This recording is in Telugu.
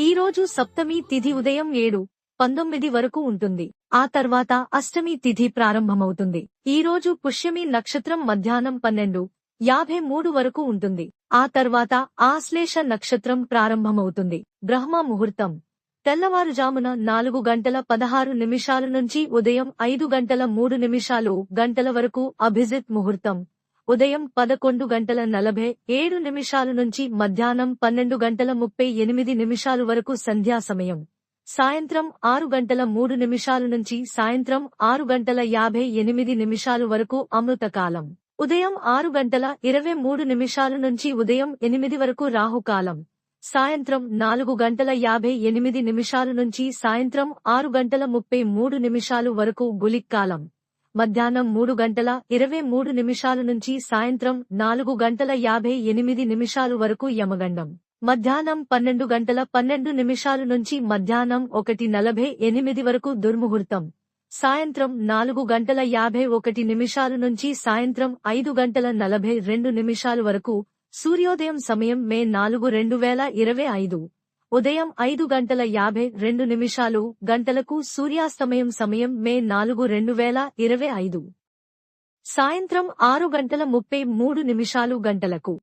ఈ రోజు సప్తమి తిథి ఉదయం ఏడు పంతొమ్మిది వరకు ఉంటుంది. ఆ తర్వాత అష్టమి తిథి ప్రారంభమవుతుంది. ఈ రోజు పుష్యమి నక్షత్రం మధ్యాహ్నం పన్నెండు యాభై మూడు వరకు ఉంటుంది. ఆ తర్వాత ఆశ్లేష నక్షత్రం ప్రారంభమవుతుంది. బ్రహ్మ ముహూర్తం. తెల్లవారుజామున నాలుగు గంటల పదహారు నిమిషాల నుంచి ఉదయం ఐదు గంటల మూడు నిమిషాలు గంటల వరకు అభిజిత్ ముహూర్తం. ఉదయం పదకొండు గంటల నలభై ఏడు నిమిషాల నుంచి మధ్యాహ్నం పన్నెండు గంటల ముప్పై ఎనిమిది నిమిషాలు వరకు సంధ్యా సమయం. సాయంత్రం ఆరు గంటల మూడు నిమిషాల నుంచి సాయంత్రం ఆరు గంటల యాభై ఎనిమిది నిమిషాలు వరకు అమృతకాలం. ఉదయం ఆరు గంటల ఇరవై మూడు నిమిషాల నుంచి ఉదయం ఎనిమిది వరకు రాహుకాలం. సాయంత్రం నాలుగు గంటల యాభై ఎనిమిది నిమిషాల నుంచి సాయంత్రం ఆరు గంటల ముప్పై మూడు నిమిషాలు వరకు గులిక్కాలం మధ్యాహ్నం మూడు గంటల ఇరవై మూడు నిమిషాల నుంచి సాయంత్రం నాలుగు గంటల యాభై ఎనిమిది నిమిషాలు వరకు యమగండం. మధ్యాహ్నం పన్నెండు గంటల పన్నెండు నిమిషాల నుంచి మధ్యాహ్నం ఒకటి నలభై ఎనిమిది వరకు దుర్ముహూర్తం. సాయంత్రం నాలుగు గంటల యాభై ఒకటి నిమిషాల నుంచి సాయంత్రం ఐదు గంటల నలభై రెండు నిమిషాల వరకు సూర్యోదయం సమయం మే నాలుగు రెండు వేల ఇరవై ఐదు. ఉదయం ఐదు గంటల యాభై రెండు నిమిషాలు గంటలకు సూర్యాస్తమయం సమయం మే నాలుగు రెండు వేల ఇరవై ఐదు. సాయంత్రం ఆరు గంటల ముప్పై మూడు నిమిషాలు గంటలకు